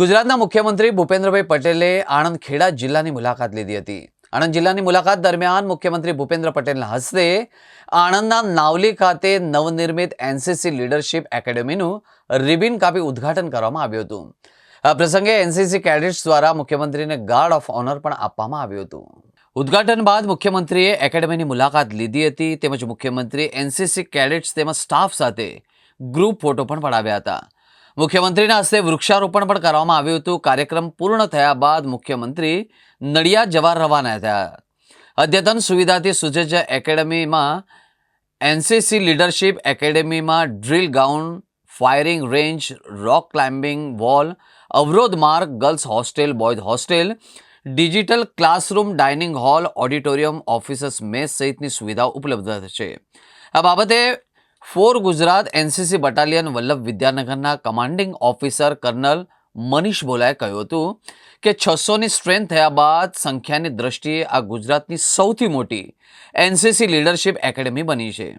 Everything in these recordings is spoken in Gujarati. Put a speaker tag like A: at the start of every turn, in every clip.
A: ગુજરાતના મુખ્યમંત્રી ભૂપેન્દ્રભાઈ પટેલે આણંદ ખેડા જિલ્લાની મુલાકાત લીધી હતી આણંદ જિલ્લાની મુલાકાત દરમિયાન મુખ્યમંત્રી ભૂપેન્દ્ર પટેલના હસ્તે આણંદના નાવલી ખાતે નવનિર્મિત એનસીસી લીડરશિપ એકેડેમીનું રિબિન કાપી ઉદ્ઘાટન કરવામાં આવ્યું હતું આ પ્રસંગે એનસીસી કેડેટ્સ દ્વારા મુખ્યમંત્રીને ગાર્ડ ઓફ ઓનર પણ આપવામાં આવ્યું હતું ઉદ્ઘાટન બાદ મુખ્યમંત્રીએ એકેડેમીની મુલાકાત લીધી હતી તેમજ મુખ્યમંત્રી એનસીસી કેડેટ્સ તેમજ સ્ટાફ સાથે ગ્રુપ ફોટો પણ પડાવ્યા હતા મુખ્યમંત્રીના હસ્તે વૃક્ષારોપણ પણ કરવામાં આવ્યું હતું કાર્યક્રમ પૂર્ણ થયા બાદ મુખ્યમંત્રી નડિયાદ જવા રવાના થયા અદ્યતન સુવિધાથી સુજજ એકેડમીમાં એનસીસી લીડરશીપ એકેડેમીમાં drill ground firing range rock climbing wall અવરોધ માર્ગ girls hostel boys hostel digital classroom dining hall auditorium officers mess સહિતની સુવિધાઓ ઉપલબ્ધ છે આ બાબતે four Gujarat NCC battalion Vallabh વિદ્યાનગરના કમાન્ડિંગ ઓફિસર કર્નલ મનીષ ભોલાએ કહ્યું હતું કે છસોની સ્ટ્રેન્થ થયા બાદ સંખ્યાની દ્રષ્ટિએ આ ગુજરાતની સૌથી મોટી એનસીસી લીડરશિપ એકેડમી બની છે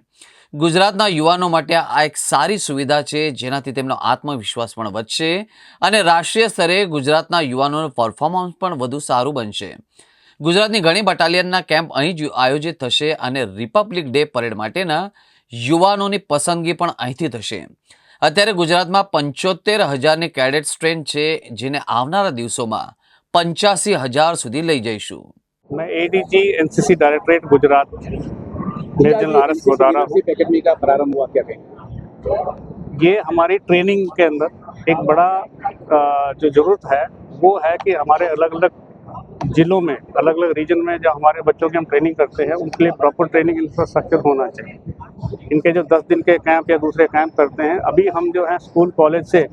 A: ગુજરાતના યુવાનો માટે આ એક સારી સુવિધા છે જેનાથી તેમનો આત્મવિશ્વાસ પણ વધશે અને રાષ્ટ્રીય સ્તરે ગુજરાતના યુવાનોનું પરફોર્મન્સ પણ વધુ સારું બનશે ગુજરાતની ઘણી બટાલિયનના કેમ્પ અહીં જ આયોજિત થશે અને રિપબ્લિક ડે પરેડ માટેના युवाओं ने पसंद की पण आईती થશે અત્યારે ગુજરાતમાં 75000 ને કેડેટ સ્ટ્રેન્થ છે જેને આવનારા દિવસોમાં 85000 સુધી લઈ જઈશું
B: મે ADG NCC directorate Gujarat major RS Godara
C: આ એકેડમી કા પ્રારંભ हुआ
B: કે કે યે હમારી ટ્રેનિંગ કે અંદર એક બڑا જો જરૂરત હે વો હે કે હમારે અલગ અલગ જિલ્લા મે અલગ અલગ રીજન મે જો હમારે બચ્ચો કેમ ટ્રેનિંગ કરતે હે ઉનકે લિયે પ્રોપર ટ્રેનિંગ ઇન્ફ્રાસ્ટ્રક્ચર હોના ચાહીએ इनके जो दस दिन के कैंप या दूसरे कैंप करते हैं अभी हम जो है स्कूल कॉलेज से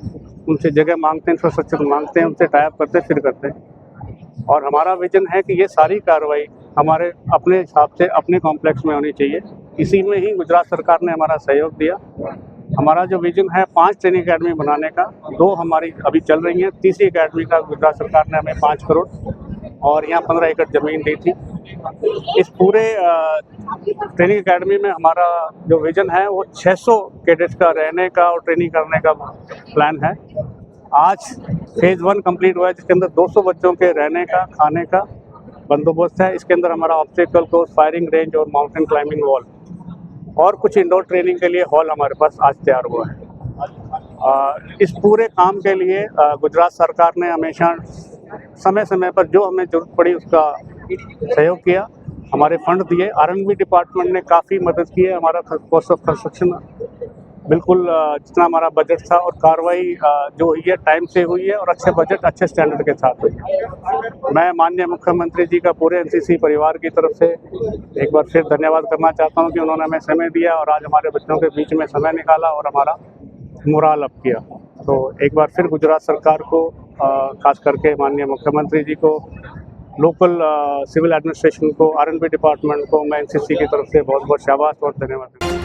B: उनसे जगह मांगते हैं इंफ्रास्ट्रक्चर मांगते हैं उनसे टाइप करते फिर करते हैं और हमारा विजन है कि ये सारी कार्रवाई हमारे अपने हिसाब से अपने कॉम्प्लेक्स में होनी चाहिए इसी में ही गुजरात सरकार ने हमारा सहयोग दिया हमारा जो विजन है पांच ट्रेनिंग अकेडमी बनाने का दो हमारी अभी चल रही हैं तीसरी अकेडमी का गुजरात सरकार ने हमें पाँच करोड़ और यहाँ पंद्रह एकड़ ज़मीन दी थी इस पूरे ट्रेनिंग एकेडमी में हमारा जो विजन है वो 600 कैडेट्स का रहने का और ट्रेनिंग करने का प्लान है आज फेज़ वन कंप्लीट हुआ है जिसके अंदर 200 बच्चों के रहने का खाने का बंदोबस्त है इसके अंदर हमारा ऑब्स्टिकल कोर्स फायरिंग रेंज और माउंटेन क्लाइंबिंग वॉल और कुछ इंडोर ट्रेनिंग के लिए हॉल हमारे पास आज तैयार हुआ है इस पूरे काम के लिए गुजरात सरकार ने हमेशा समय समय पर जो हमें जरूरत पड़ी उसका सहयोग किया हमारे फंड दिए आर डिपार्टमेंट ने काफ़ी मदद की है हमारा कॉस्ट ऑफ कंस्ट्रक्शन बिल्कुल जितना हमारा बजट था और कार्रवाई जो हुई है टाइम से हुई है और अच्छे बजट अच्छे स्टैंडर्ड के साथ हुई है मैं माननीय मुख्यमंत्री जी का पूरे एनसीसी परिवार की तरफ से एक बार फिर धन्यवाद करना चाहता हूं कि उन्होंने हमें समय दिया और आज हमारे बच्चों के बीच में समय निकाला और हमारा मुराल अप किया तो एक बार फिर गुजरात सरकार को खास करके माननीय मुख्यमंत्री जी को लोकल सिविल एडमिनिस्ट्रेशन को आर डिपार्टमेंट को मैं एनसीसी की तरफ से बहुत बहुत शाबाश और धन्यवाद